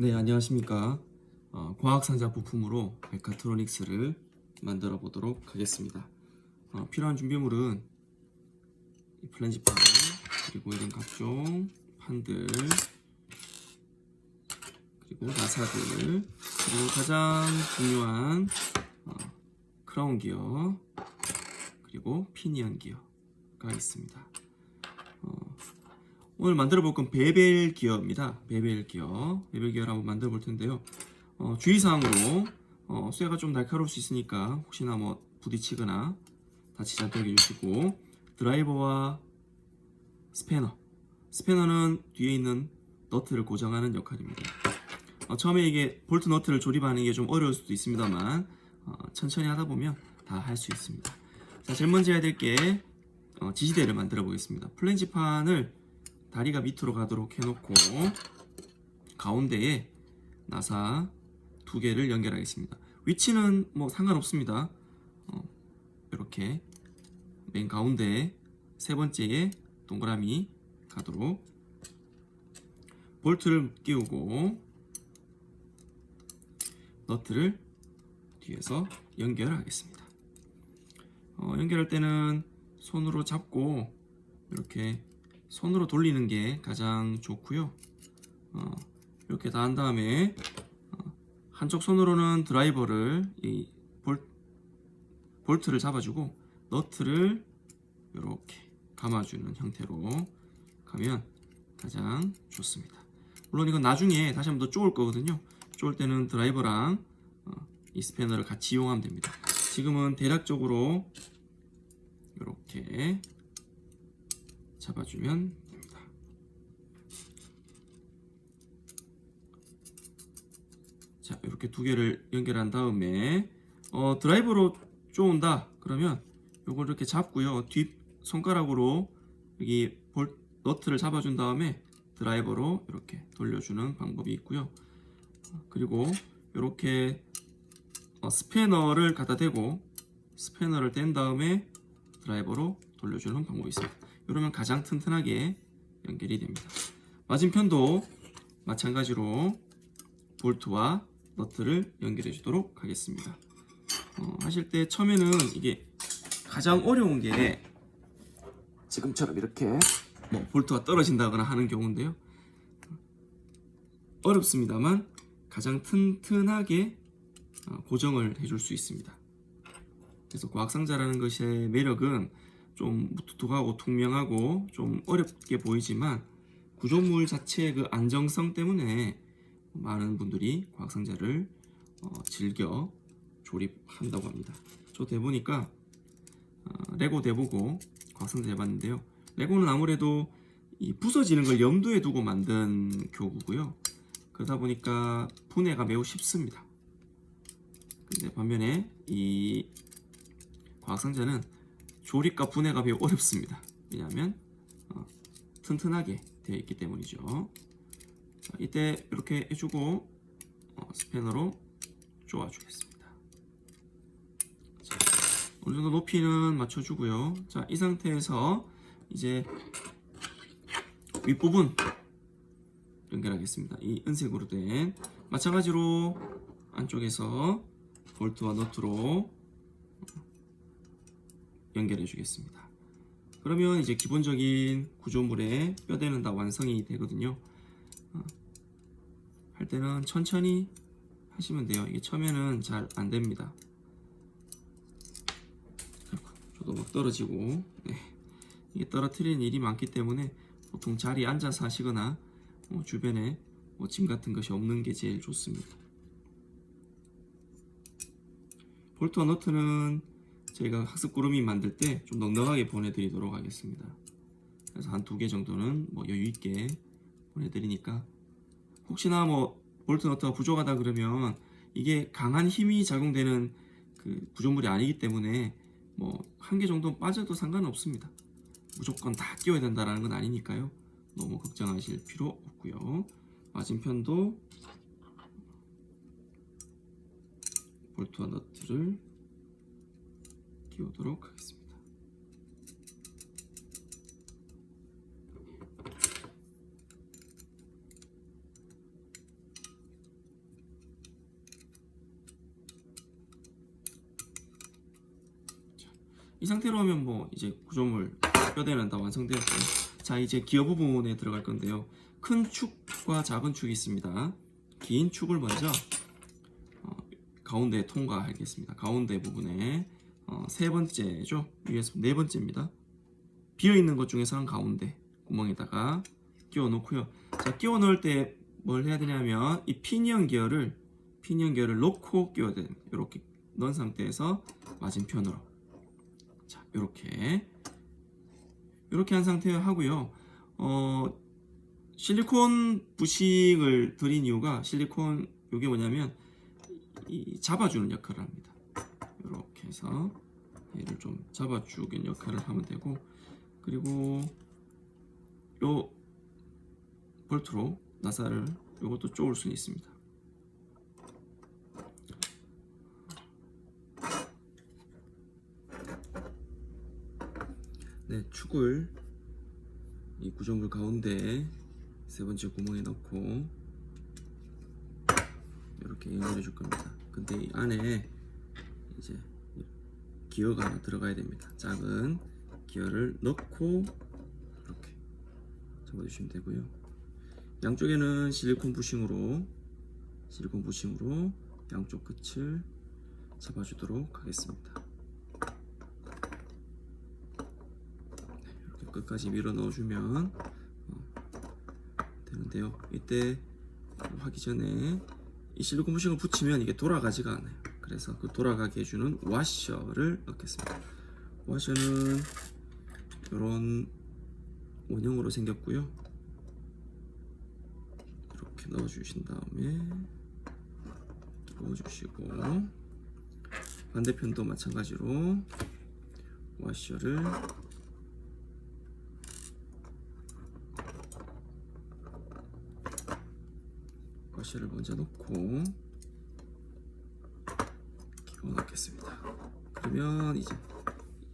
네, 안녕하십니까. 어, 과학상자 부품으로 메카트로닉스를 만들어 보도록 하겠습니다. 어, 필요한 준비물은 이 플랜지판, 그리고 이런 각종 판들, 그리고 나사들, 그리고 가장 중요한 어, 크라운 기어, 그리고 피니언 기어가 있습니다. 어, 오늘 만들어 볼 건 베벨 기어입니다. 베벨 기어. 베벨 기어를 한번 만들어 볼 텐데요. 어, 주의사항으로 어, 쇠가 좀 날카로울 수 있으니까 혹시나 뭐 부딪히거나 다치지 않도록 해주시고 드라이버와 스패너. 스패너는 뒤에 있는 너트를 고정하는 역할입니다. 어, 처음에 이게 볼트 너트를 조립하는 게 좀 어려울 수도 있습니다만 어, 천천히 하다 보면 다 할 수 있습니다. 자, 제일 먼저 해야 될게 어, 지지대를 만들어 보겠습니다. 플랜지판을 다리가 밑으로 가도록 해놓고 가운데에 나사 두 개를 연결하겠습니다. 위치는 뭐 상관없습니다. 어, 이렇게 맨 가운데 세 번째에 동그라미 가도록 볼트를 끼우고 너트를 뒤에서 연결하겠습니다. 어, 연결할 때는 손으로 잡고 이렇게 손으로 돌리는 게 가장 좋고요. 어, 이렇게 다 한 다음에 어, 한쪽 손으로는 드라이버를 이 볼, 볼트를 잡아주고 너트를 이렇게 감아주는 형태로 가면 가장 좋습니다. 물론 이건 나중에 다시 한번 더 쪼을 거거든요. 쪼을 때는 드라이버랑 어, 이 스패너를 같이 이용하면 됩니다. 지금은 대략적으로 이렇게 잡아주면 됩니다. 자, 이렇게 두 개를 연결한 다음에 어, 드라이버로 쪼은다 그러면 요걸 이렇게 잡고요. 뒷 손가락으로 여기 볼 너트를 잡아준 다음에 드라이버로 이렇게 돌려주는 방법이 있고요. 그리고 이렇게 어, 스패너를 갖다 대고 스패너를 뗀 다음에 드라이버로 돌려주는 방법이 있습니다. 이러면 가장 튼튼하게 연결이 됩니다. 맞은편도 마찬가지로 볼트와 너트를 연결해 주도록 하겠습니다. 어, 하실 때 처음에는 이게 가장 어려운 게 지금처럼 이렇게 뭐 볼트가 떨어진다거나 하는 경우인데요. 어렵습니다만 가장 튼튼하게 어, 고정을 해줄 수 있습니다. 그래서 과학상자라는 것의 매력은 좀 무뚝뚝하고 투명하고 좀 어렵게 보이지만 구조물 자체의 그 안정성 때문에 많은 분들이 과학상자를 어, 즐겨 조립한다고 합니다. 저 대보니까 어, 레고 대보고 과학상자 해봤는데요. 레고는 아무래도 이 부서지는 걸 염두에 두고 만든 교구고요. 그러다 보니까 분해가 매우 쉽습니다. 근데 반면에 이 과학상자는 조립과 분해가 매우 어렵습니다. 왜냐하면 어, 튼튼하게 되어 있기 때문이죠. 자, 이때 이렇게 해주고 어, 스패너로 쪼아주겠습니다. 자, 어느 정도 높이는 맞춰주고요. 자, 이 상태에서 이제 윗부분 연결하겠습니다. 이 은색으로 된 마찬가지로 안쪽에서 볼트와 너트로 연결해 주겠습니다. 그러면 이제 기본적인 구조물의 뼈대는 다 완성이 되거든요. 어, 할 때는 천천히 하시면 돼요. 이게 처음에는 잘 안 됩니다. 저도 막 떨어지고 네. 이게 떨어뜨리는 일이 많기 때문에 보통 자리에 앉아서 하시거나 어, 주변에 뭐 짐 같은 것이 없는 게 제일 좋습니다. 볼트와 너트는 저희가 학습 구름이 만들 때 좀 넉넉하게 보내드리도록 하겠습니다. 그래서 한 두 개 정도는 뭐 여유 있게 보내드리니까 혹시나 뭐 볼트 너트가 부족하다 그러면 이게 강한 힘이 작용되는 그 구조물이 아니기 때문에 뭐 한 개 정도 빠져도 상관없습니다. 무조건 다 끼워야 된다라는 건 아니니까요. 너무 걱정하실 필요 없고요. 맞은편도 볼트와 너트를 끼우도록 하겠습니다. 자, 이 상태로 하면 뭐 이제 구조물 뼈대는 다 완성되었고요. 자 이제 기어 부분에 들어갈 건데요. 큰 축과 작은 축이 있습니다. 긴 축을 먼저 어, 가운데 통과하겠습니다. 가운데 부분에 어, 세 번째죠. 위에서 네 번째입니다. 비어 있는 것 중에서는 가운데 구멍에다가 끼워 놓고요. 자 끼워 넣을 때 뭘 해야 되냐면 이 피니언 기어를 피니언 기어를 놓고 끼워야 돼요. 이렇게 넣은 상태에서 맞은편으로 자 이렇게 이렇게 한 상태 하고요. 어 실리콘 부식을 드린 이유가 실리콘 이게 뭐냐면 이 잡아주는 역할을 합니다. 이렇게 해서 얘를 좀 잡아주는 역할을 하면 되고 그리고 요 볼트로 나사를 요것도 쪼을 수 있습니다. 네, 축을 이 구조물 가운데 세 번째 구멍에 넣고 이렇게 연결해 줄 겁니다. 근데 이 안에 이제 기어가 하나 들어가야 됩니다. 작은 기어를 넣고 이렇게 잡아주시면 되고요. 양쪽에는 실리콘 부싱으로 실리콘 부싱으로 양쪽 끝을 잡아주도록 하겠습니다. 이렇게 끝까지 밀어 넣어주면 어, 되는데요. 이때 하기 전에 이 실리콘 부싱을 붙이면 이게 돌아가지가 않아요. 그래서 그 돌아가게 해주는 와셔를 넣겠습니다. 와셔는 이런 원형으로 생겼고요. 이렇게 넣어주신 다음에 넣어주시고 반대편도 마찬가지로 와셔를 와셔를 먼저 넣고 넣겠습니다. 그러면 이제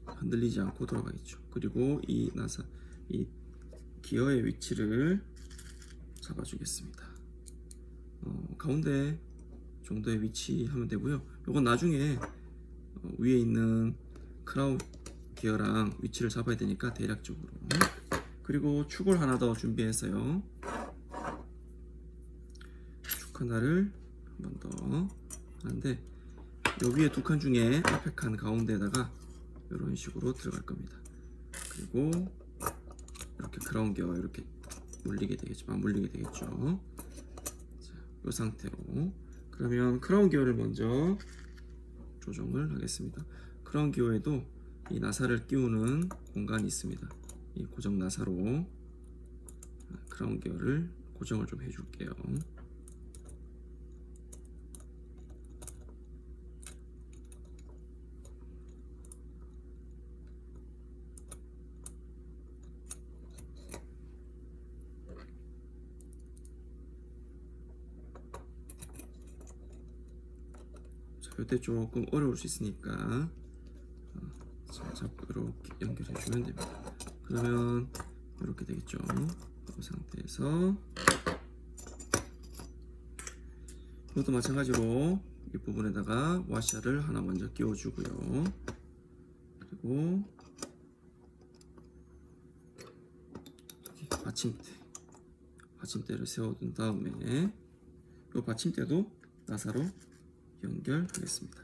흔들리지 않고 돌아가겠죠. 그리고 이 나사 이 기어의 위치를 잡아주겠습니다. 어, 가운데 정도의 위치하면 되고요. 이건 나중에 어, 위에 있는 크라운 기어랑 위치를 잡아야 되니까 대략적으로 그리고 축을 하나 더 준비했어요. 축 하나를 한 번 더 하는데 요 위에 두 칸 중에 앞에 칸 가운데다가 이런 식으로 들어갈 겁니다. 그리고 이렇게 크라운 기어가 이렇게 물리게 되겠죠. 맞물리게 되겠죠. 자, 이 상태로 그러면 크라운 기어를 먼저 조정을 하겠습니다. 크라운 기어에도 이 나사를 끼우는 공간이 있습니다. 이 고정 나사로 크라운 기어를 고정을 좀 해줄게요. 자, 이때 조금 어려울 수 있으니까 어, 자, 잡고 이렇게 연결해 주면 됩니다. 그러면 이렇게 되겠죠. 이 상태에서 이것도 마찬가지로 이 부분에다가 와샤를 하나 먼저 끼워주고요. 그리고 받침대 받침대를 세워둔 다음에 이 받침대도 나사로 연결하겠습니다.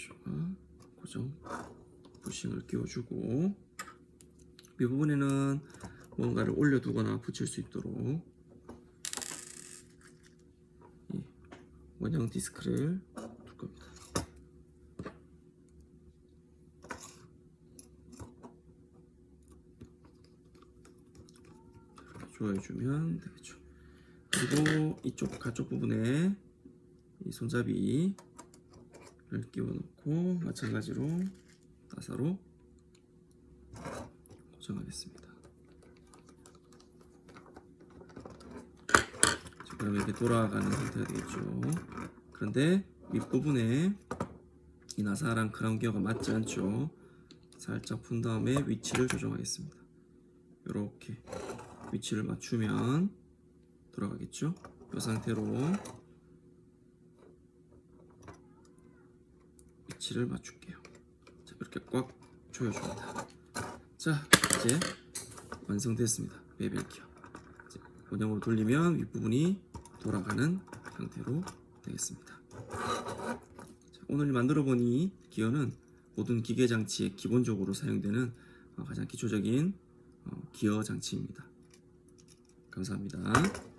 클러치와 고정 부싱을 끼워주고 이 부분에는 뭔가를 올려두거나 붙일 수 있도록 이 원형 디스크를 둘 겁니다. 조여주면 되겠죠. 그리고 이쪽 가쪽 부분에 이 손잡이 를 끼워놓고 마찬가지로 나사로 고정하겠습니다. 자, 그럼 이렇게 돌아가는 상태가 되겠죠. 그런데 윗부분에 이 나사랑 크라운 기어가 맞지 않죠. 살짝 푼 다음에 위치를 조정하겠습니다. 이렇게 위치를 맞추면 돌아가겠죠. 이 상태로 위치를 맞출게요. 자, 이렇게 꽉 조여줍니다. 자, 이제 완성됐습니다. 이제 원형으로 돌리면 윗부분이 돌아가는 형태로 되겠습니다. 자, 오늘 만들어 본 이 기어는 모든 기계 장치에 기본적으로 사용되는 어, 가장 기초적인 어, 기어 장치입니다. 감사합니다.